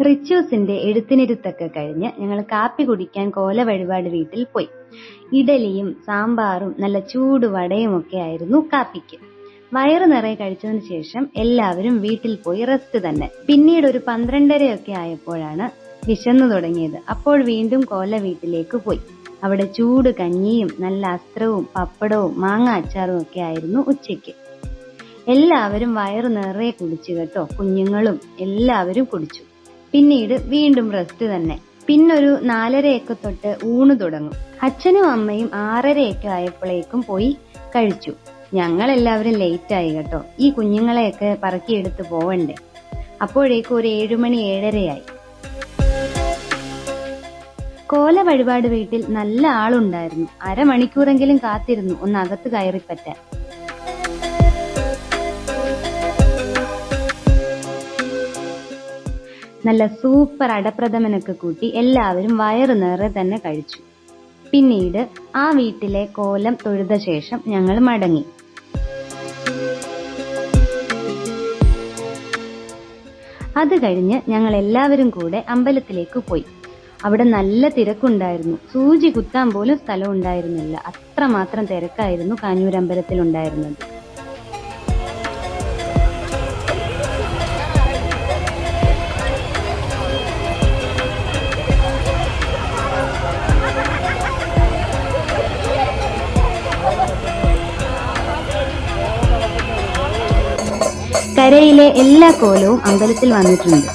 റിച്ചൂസിന്റെ എഴുത്തിനിരുത്തൊക്കെ കഴിഞ്ഞ് ഞങ്ങൾ കാപ്പി കുടിക്കാൻ കോല വഴിപാട് വീട്ടിൽ പോയി. ഇഡലിയും സാമ്പാറും നല്ല ചൂട് വടയും ഒക്കെ ആയിരുന്നു കാപ്പിക്ക്. വയറ് നിറയെ കഴിച്ചതിന് ശേഷം എല്ലാവരും വീട്ടിൽ പോയി റെസ്റ്റ് തന്നെ. പിന്നീട് ഒരു പന്ത്രണ്ടരയൊക്കെ ആയപ്പോഴാണ് വിശന്നു തുടങ്ങിയത്. അപ്പോൾ വീണ്ടും കോല വീട്ടിലേക്ക് പോയി. അവിടെ ചൂട് കഞ്ഞിയും നല്ല അസ്ത്രവും പപ്പടവും മാങ്ങ അച്ചാറും ഒക്കെ ആയിരുന്നു ഉച്ചയ്ക്ക്. എല്ലാവരും വയറ് നിറയെ കുടിച്ചു കേട്ടോ. കുഞ്ഞുങ്ങളും എല്ലാവരും കുടിച്ചു. പിന്നീട് വീണ്ടും റെസ്റ്റ് തന്നെ. പിന്നൊരു നാലരയൊക്കെ തൊട്ട് ഊണ് തുടങ്ങും. അച്ഛനും അമ്മയും ആറരയൊക്കെ ആയപ്പോഴേക്കും പോയി കഴിച്ചു. ഞങ്ങൾ എല്ലാവരും ലേറ്റ് ആയി കേട്ടോ. ഈ കുഞ്ഞുങ്ങളെയൊക്കെ പറക്കിയെടുത്ത് പോവണ്ടേ. അപ്പോഴേക്കും ഒരു ഏഴുമണി ഏഴരയായി. കോല വഴിപാട് വീട്ടിൽ നല്ല ആളുണ്ടായിരുന്നു. അരമണിക്കൂറെങ്കിലും കാത്തിരുന്നു. ഒന്ന് അകത്ത് കയറിപ്പറ്റാൻ. നല്ല സൂപ്പർ അടപ്രഥമനൊക്കെ കൂട്ടി എല്ലാവരും വയറു നിറയെ തന്നെ കഴിച്ചു. പിന്നീട് ആ വീട്ടിലെ കോലം തൊഴുത ശേഷം ഞങ്ങൾ മടങ്ങി. അത് കഴിഞ്ഞ് ഞങ്ങൾ എല്ലാവരും കൂടെ അമ്പലത്തിലേക്ക് പോയി. അവിടെ നല്ല തിരക്കുണ്ടായിരുന്നു. സൂചി കുത്താൻ പോലും സ്ഥലം ഉണ്ടായിരുന്നില്ല. അത്രമാത്രം തിരക്കായിരുന്നു കാഞ്ഞൂർ അമ്പലത്തിൽ ഉണ്ടായിരുന്നത് കരയിലെ എല്ലാ കോലവും അമ്പലത്തിൽ വന്നിട്ടുണ്ട്.